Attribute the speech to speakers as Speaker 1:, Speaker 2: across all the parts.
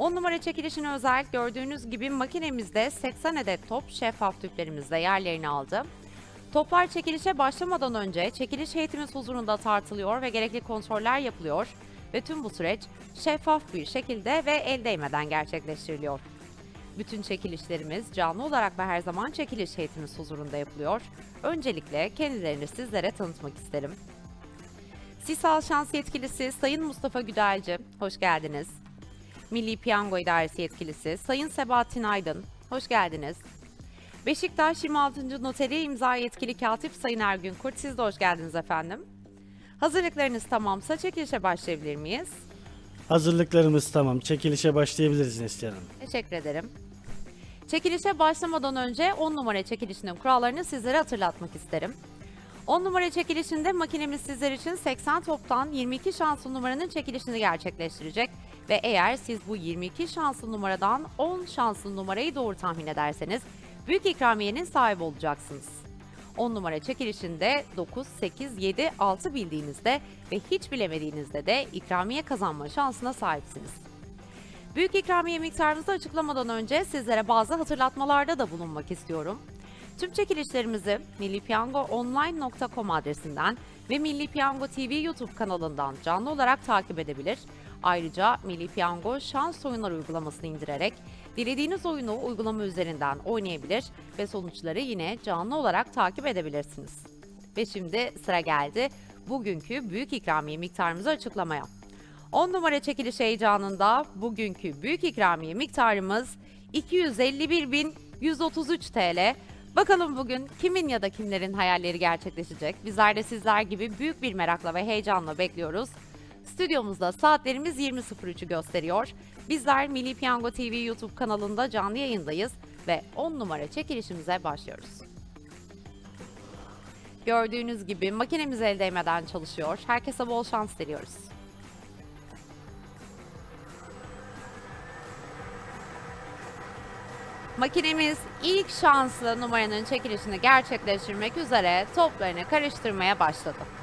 Speaker 1: 10 numara çekilişine özel gördüğünüz gibi makinemizde 80 adet top şeffaf tüplerimizde yerlerini aldı. Toplar çekilişe başlamadan önce çekiliş heyetimiz huzurunda tartılıyor ve gerekli kontroller yapılıyor ve tüm bu süreç şeffaf bir şekilde ve el değmeden gerçekleştiriliyor. Bütün çekilişlerimiz canlı olarak ve her zaman çekiliş heyetimiz huzurunda yapılıyor. Öncelikle kendilerini sizlere tanıtmak isterim. Sisal Şans Yetkilisi Sayın Mustafa Güdelci, hoş geldiniz. Milli Piyango İdaresi Yetkilisi Sayın Sebahattin Aydın, hoş geldiniz. Beşiktaş 26. Noteri imza yetkili katip Sayın Ergün Kurt, siz de hoş geldiniz efendim. Hazırlıklarınız tamamsa çekilişe başlayabilir miyiz?
Speaker 2: Hazırlıklarımız tamam. Çekilişe başlayabiliriz Neslihan Hanım.
Speaker 1: Teşekkür ederim. Çekilişe başlamadan önce 10 numara çekilişinin kurallarını sizlere hatırlatmak isterim. 10 numara çekilişinde makinemiz sizler için 80 toptan 22 şanslı numaranın çekilişini gerçekleştirecek ve eğer siz bu 22 şanslı numaradan 10 şanslı numarayı doğru tahmin ederseniz büyük ikramiyenin sahibi olacaksınız. 10 numara çekilişinde 9, 8, 7, 6 bildiğinizde ve hiç bilemediğinizde de ikramiye kazanma şansına sahipsiniz. Büyük ikramiye miktarımızı açıklamadan önce sizlere bazı hatırlatmalarda da bulunmak istiyorum. Tüm çekilişlerimizi millipiyangoonline.com adresinden ve Milli Piyango TV YouTube kanalından canlı olarak takip edebilir. Ayrıca Milli Piyango şans oyunları uygulamasını indirerek dilediğiniz oyunu uygulama üzerinden oynayabilir ve sonuçları yine canlı olarak takip edebilirsiniz. Ve şimdi sıra geldi bugünkü büyük ikramiye miktarımızı açıklamaya. 10 numara çekiliş heyecanında bugünkü büyük ikramiye miktarımız 251.133 TL. Bakalım bugün kimin ya da kimlerin hayalleri gerçekleşecek? Bizler de sizler gibi büyük bir merakla ve heyecanla bekliyoruz. Stüdyomuzda saatlerimiz 20.03'ü gösteriyor. Bizler Milli Piyango TV YouTube kanalında canlı yayındayız ve 10 numara çekilişimize başlıyoruz. Gördüğünüz gibi makinemiz el değmeden çalışıyor. Herkese bol şans diliyoruz. Makinemiz ilk şanslı numaranın çekilişini gerçekleştirmek üzere toplarını karıştırmaya başladı.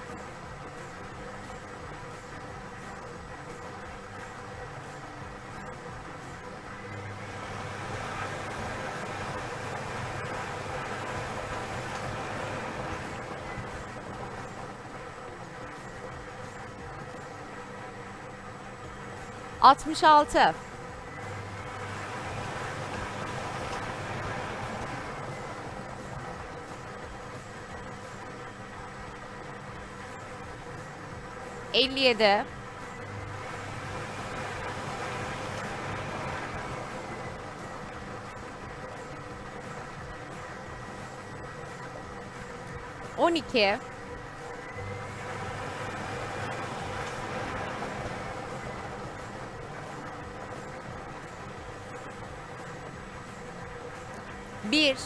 Speaker 1: 66 57 12 Bir.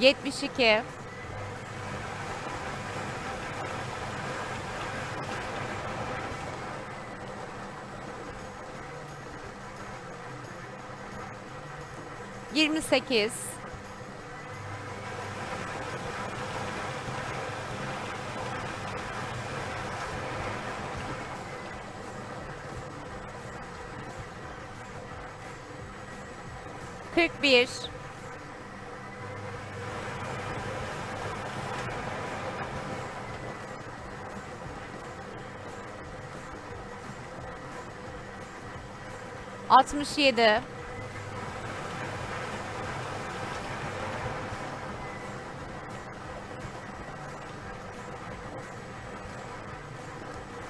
Speaker 1: Yetmiş iki. Yirmi sekiz. Kırk bir.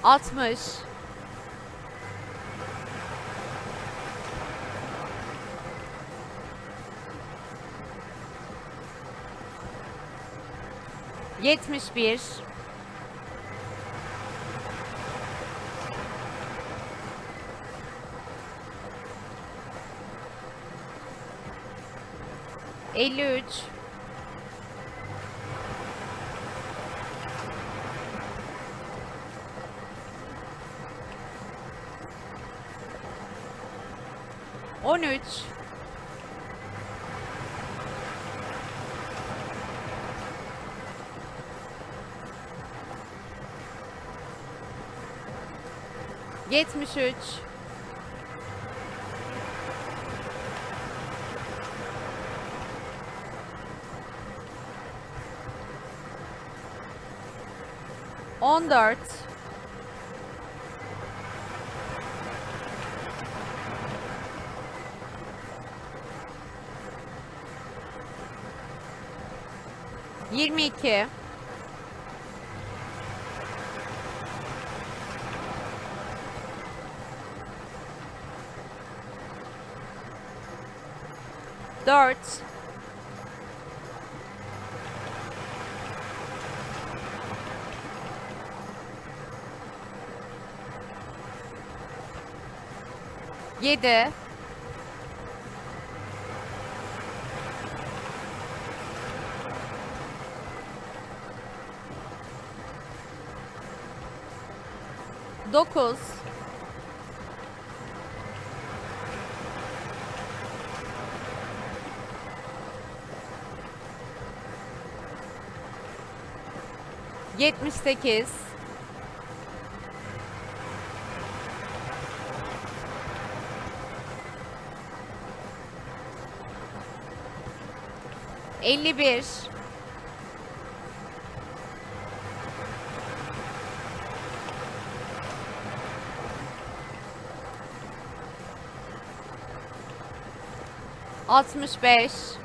Speaker 1: Altmış 71 53 13 73 14 22 4 7 9 78 51 65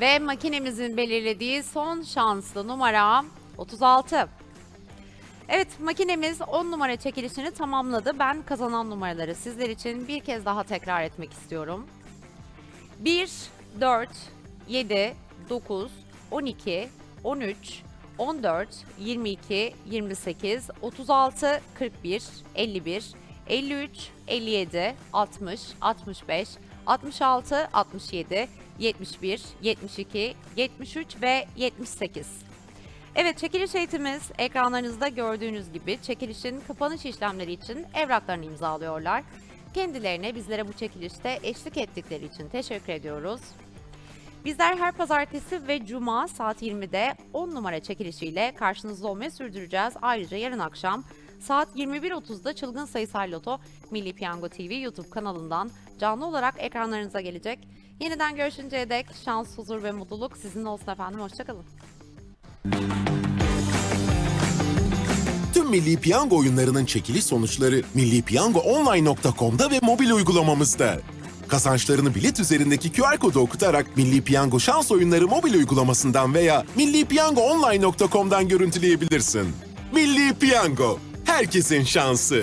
Speaker 1: Ve makinemizin belirlediği son şanslı numara 36. Evet makinemiz 10 numara çekilişini tamamladı. Ben kazanan numaraları sizler için bir kez daha tekrar etmek istiyorum. 1, 4, 7, 9, 12, 13, 14, 22, 28, 36, 41, 51, 53, 57, 60, 65, 66, 67, 71, 72, 73 ve 78. Evet çekiliş eğitimimiz ekranlarınızda gördüğünüz gibi çekilişin kapanış işlemleri için evraklarını imzalıyorlar. Kendilerine bizlere bu çekilişte eşlik ettikleri için teşekkür ediyoruz. Bizler her pazartesi ve cuma saat 20'de 10 numara çekilişiyle karşınızda olmayı sürdüreceğiz. Ayrıca yarın akşam saat 21.30'da Çılgın Sayısal Loto Milli Piyango TV YouTube kanalından canlı olarak ekranlarınıza gelecek. Yeniden görüşünceye dek şans, huzur ve mutluluk sizinle olsun efendim. Hoşçakalın.
Speaker 3: Tüm Milli Piyango oyunlarının çekiliş sonuçları millipiyangoonline.com'da ve mobil uygulamamızda. Kazançlarını bilet üzerindeki QR kodu okutarak Milli Piyango şans oyunları mobil uygulamasından veya millipiyangoonline.com'dan görüntüleyebilirsin. Milli Piyango, herkesin şansı.